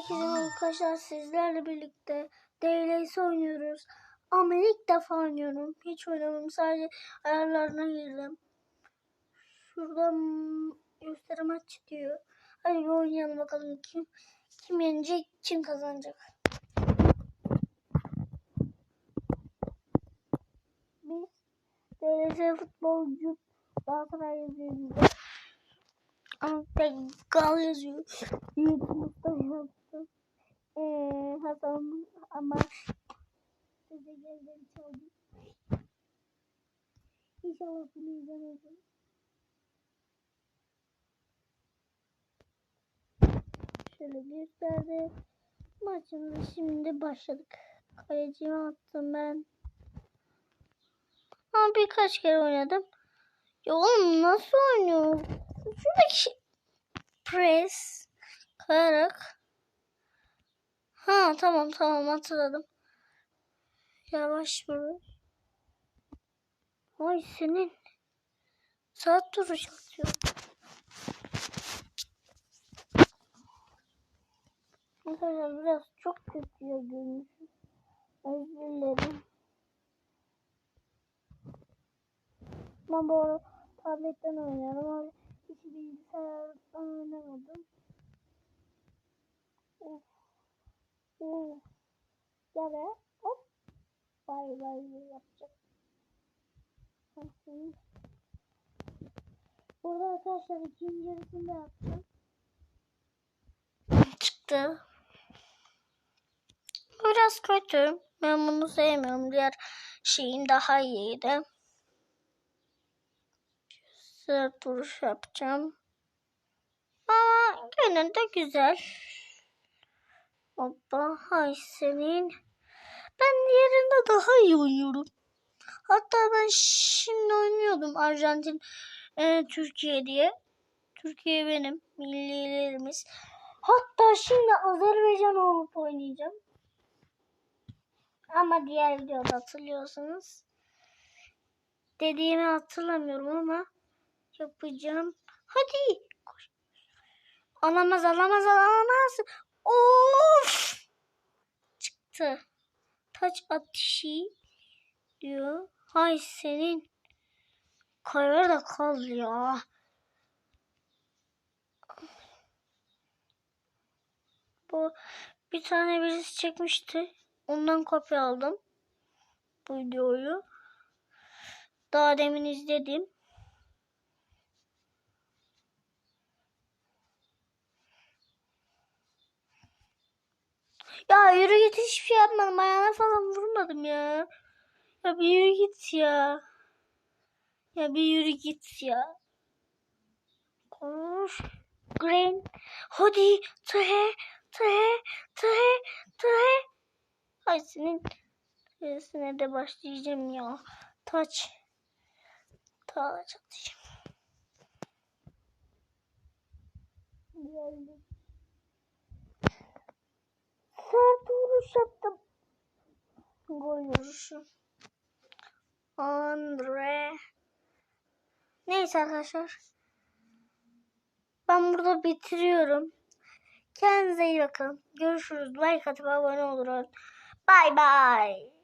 Herkese arkadaşlar sizlerle birlikte DLS oynuyoruz. Ama ilk defa oynuyorum. Hiç oynamadım. Sadece ayarlarına girdim. Şuradan gösterim aç diyor. Hadi bir oynayalım bakalım kim kim yenecek, kim kazanacak. Biz DLS futbolcu Galatasaray yazıyor bizde. Ama tek gal yazıyor. YouTube'da yaptım. Ee, ama size geldim çaldım. İnşallah bunu izlemezim. Şöyle gösterdi. Maçımıza şimdi başladık. Kalecime attım ben. Ama birkaç kere oynadım. Ya oğlum nasıl oynuyor? Şuradaki press kayarak Ha tamam tamam hatırladım. Yavaş vur. Ay senin saat duruş atıyor. Arkadaşlar biraz çok kötü ya görünüşü. Özür dilerim. Ben bu arada tabletten oynuyorum ama hiç bilgisayardan oynamadım. Of. Of. Gel be. Hop. Bay bay yapacak. Burada arkadaşlar ikinci yarısını da yaptım. Çıktı. Biraz kötü. Ben bunu sevmiyorum. Diğer şeyim daha iyiydi. Sırt vuruş yapacağım. Ama gene de güzel. Hoppa hay senin. Ben yerinde daha iyi oynuyorum. Hatta ben şimdi oynuyordum Arjantin e, Türkiye diye. Türkiye benim millilerimiz. Hatta şimdi Azerbaycan olup oynayacağım. Ama diğer videoda hatırlıyorsunuz. Dediğimi hatırlamıyorum ama yapacağım. Hadi. Koş. Alamaz alamaz alamaz. Of. Çıktı. Taç atışı diyor. Hay senin. Kayar da kal ya. Bu bir tane birisi çekmişti. Ondan kopya aldım. Bu videoyu. Daha demin izledim. Ya yürü git hiçbir şey yapmadım. Ayağına falan vurmadım ya. Ya bir yürü git ya. Ya bir yürü git ya. Koş. Green. Hadi. Tıhe. Tıhe. Tıhe. Tıhe. Ay senin sesine de başlayacağım ya. Taç. Atacağım. Geldim. Sert vuruş yaptım. Vuruşu. Andre. Neyse arkadaşlar. Ben burada bitiriyorum. Kendinize iyi bakın. Görüşürüz. Like atıp abone olun. Bye bye.